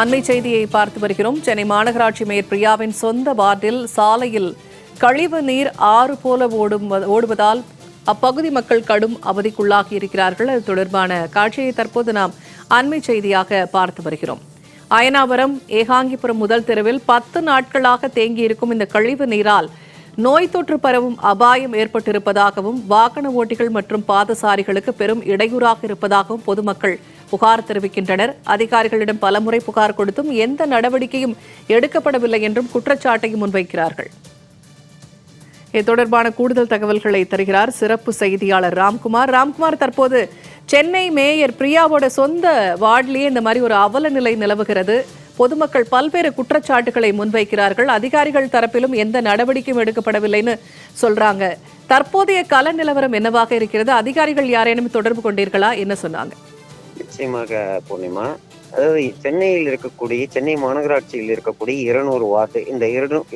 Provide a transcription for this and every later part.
அண்மை செய்தியை பார்த்து வருகிறோம். சென்னை மாநகராட்சி மேயர் பிரியாவின் சொந்த வார்டில் சாலையில் கழிவு நீர் ஆறு போல ஓடும் ஓடுவதால் அப்பகுதி மக்கள் கடும் அவதிக்குள்ளாகி இருக்கிறார்கள். அது தொடர்பான காட்சியை தற்போது நாம் அண்மை செய்தியாக பார்த்து வருகிறோம். அயனாவரம் ஏகாங்கிபுரம் முதல் தெருவில் பத்து நாட்களாக தேங்கியிருக்கும் இந்த கழிவு நீரால் நோய் தொற்று பரவும் அபாயம் ஏற்பட்டிருப்பதாகவும் வாகன ஓட்டிகள் மற்றும் பாதசாரிகளுக்கு பெரும் இடையூறாக இருப்பதாகவும் பொதுமக்கள் புகார் தெரிவிக்கின்றனர். அதிகாரிகளிடம் பலமுறை புகார் கொடுத்தும் எந்த நடவடிக்கையும் எடுக்கப்படவில்லை என்றும் குற்றச்சாட்டையும் முன்வைக்கிறார்கள். இது தொடர்பான கூடுதல் தகவல்களை தருகிறார் சிறப்பு செய்தியாளர் ராம்குமார். ராம்குமார் தற்போது சென்னை மேயர் பிரியாவோட சொந்த வார்டிலேயே இந்த மாதிரி ஒரு அவல நிலை நிலவுகிறது. பொதுமக்கள் பல்வேறு குற்றச்சாட்டுகளை முன்வைக்கிறார்கள். அதிகாரிகள் தரப்பிலும் எந்த நடவடிக்கையும் எடுக்கப்படவில்லைன்னு சொல்றாங்க. தற்போதைய கல நிலவரம் என்னவாக இருக்கிறது? அதிகாரிகள் யாரேனும் தொடர்பு கொண்டீர்களா? என்ன சொன்னாங்க? நிச்சயமாக பூர்ணிமா. அதாவது சென்னையில் இருக்கக்கூடிய சென்னை மாநகராட்சியில் இருக்கக்கூடிய இருநூறு வார்டு இந்த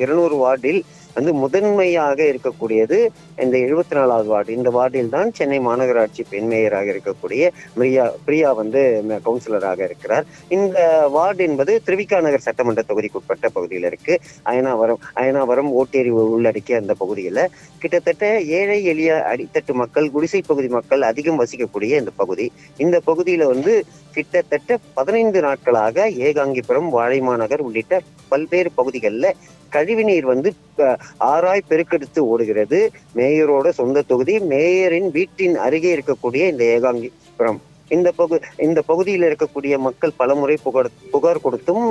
இருநூறு வார்டில் வந்து முதன்மையாக இருக்கக்கூடியது இந்த எழுபத்தி நாலாவது வார்டு. இந்த வார்டில் தான் சென்னை மாநகராட்சி பெண் மேயராக இருக்கக்கூடிய பிரியா பிரியா வந்து கவுன்சிலராக இருக்கிறார். இந்த வார்டு என்பது திருவிக்கா நகர் சட்டமன்ற தொகுதிக்குட்பட்ட பகுதியில் இருக்கு. அயனாவரம் அயனாவரம் ஓட்டேரி உள்ளடக்கிய அந்த பகுதியில். கிட்டத்தட்ட ஏழை எளிய அடித்தட்டு மக்கள் குடிசை பகுதி மக்கள் அதிகம் வசிக்கக்கூடிய இந்த பகுதி. இந்த பகுதியில் வந்து கிட்டத்தட்ட பதினைந்து நாட்களாக ஏகாங்கிபுரம் வாழைமாநகர் உள்ளிட்ட பல்வேறு பகுதிகளில் கழிவுநீர் வந்து ஆறாய் பெருக்கெடுத்து ஓடுகிறது. மேயரோட சொந்த தொகுதி மேயரின் வீட்டின் அருகே இருக்கக்கூடிய இந்த ஏகாங்கிபுரம். இந்த பகு இந்த பகுதியில் இருக்கக்கூடிய மக்கள் பலமுறை புகார் புகார் கொடுத்தும்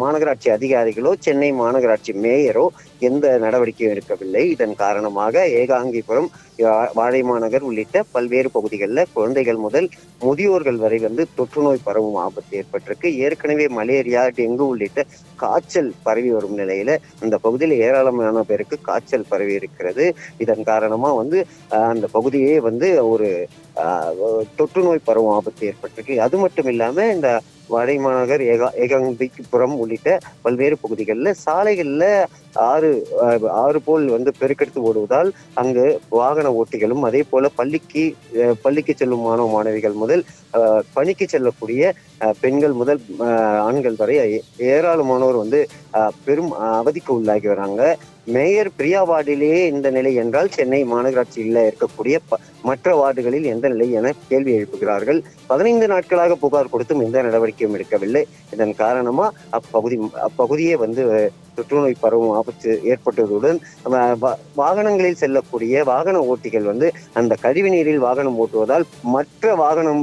மாநகராட்சி அதிகாரிகளோ சென்னை மாநகராட்சி மேயரோ எந்த நடவடிக்கையும் எடுக்கவில்லை. இதன் காரணமாக ஏகாங்கிபுரம் வா- வாழைமாநகர் உள்ளிட்ட பல்வேறு பகுதிகளில் குழந்தைகள் முதல் முதியோர்கள் வரை வந்து தொற்று நோய் பரவும் ஆபத்து ஏற்பட்டிருக்கு. ஏற்கனவே மலேரியா டெங்கு உள்ளிட்ட காய்ச்சல் பரவி வரும் நிலையில அந்த பகுதியில் ஏராளமான பேருக்கு காய்ச்சல் பரவி இருக்கிறது. இதன் காரணமா வந்து அந்த பகுதியே வந்து ஒரு தொற்று நோய் பரவும் ஆபத்து ஏற்பட்டிருக்கு. அது மட்டும் இல்லாம இந்த வடைமாநகர் ஏகா ஏகாம்பிபுரம் உள்ளிட்ட பல்வேறு பகுதிகளில் சாலைகளில் ஆறு ஆறு போல் வந்து பெருக்கெடுத்து ஓடுவதால் அங்கு வாகன ஓட்டிகளும் அதே போல பள்ளிக்கு பள்ளிக்கு செல்லும் மாணவ மாணவிகள் முதல் அஹ், பணிக்கு செல்லக்கூடிய பெண்கள் முதல் ஆண்கள் வரை ஏ- ஏராளமானோர் வந்து பெரும் அவதிக்கு உள்ளாகி வராங்க. மேயர் பிரியா வார்டிலேயே இந்த நிலை என்றால் சென்னை மாநகராட்சியில் இருக்கக்கூடிய ப- மற்ற வார்டுகளில் எந்த நிலை என கேள்வி எழுப்புகிறார்கள். பதினைந்து நாட்களாக புகார் கொடுத்தும் எந்த நடவடிக்கையும் எடுக்கவில்லை. இதன் காரணமா அப்பகுதி அப்பகுதியே வந்து தொற்றுநோய் பரவும் ஆபத்து ஏற்பட்டதுடன் வ- வாகனங்களில் செல்லக்கூடிய வாகன ஓட்டிகள் வந்து அந்த கழிவு நீரில் வாகனம் ஓட்டுவதால் மற்ற வாகனம்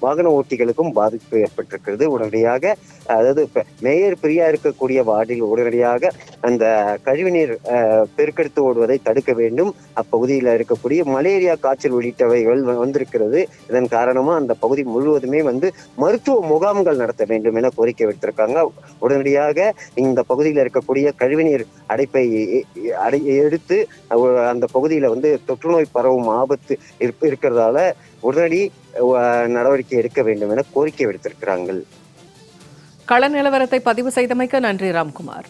வாகன ஓட்டிகளுக்கும் பாதிப்பு ஏற்பட்டிருக்கிறது. உடனடியாக அதாவது மேயர் பிரியா இருக்கக்கூடிய வார்டில் உடனடியாக அந்த கழிவுநீர் அஹ், பெருக்கெடுத்து ஓடுவதை தடுக்க வேண்டும். அப்பகுதியில் இருக்கக்கூடிய மலேரியா காய்ச்சல் உள்ளிட்டவைகள் வந்திருக்கிறது. இதன் காரணமா அந்த பகுதி முழுவதுமே வந்து மருத்துவ முகாம்கள் நடத்த வேண்டும் என கோரிக்கை விடுத்திருக்காங்க. உடனடியாக இந்த பகுதியில் இருக்கக்கூடிய கழிவுநீர் அடைப்பை அடை எடுத்து அந்த பகுதியில வந்து தொற்றுநோய் பரவும் ஆபத்து இருக்கிறதால உடனடி நடவடிக்கை எடுக்க வேண்டும் என கோரிக்கை விடுத்திருக்கிறார்கள். கள நிலவரத்தை பதிவு செய்தமைக்கு நன்றி ராம்குமார்.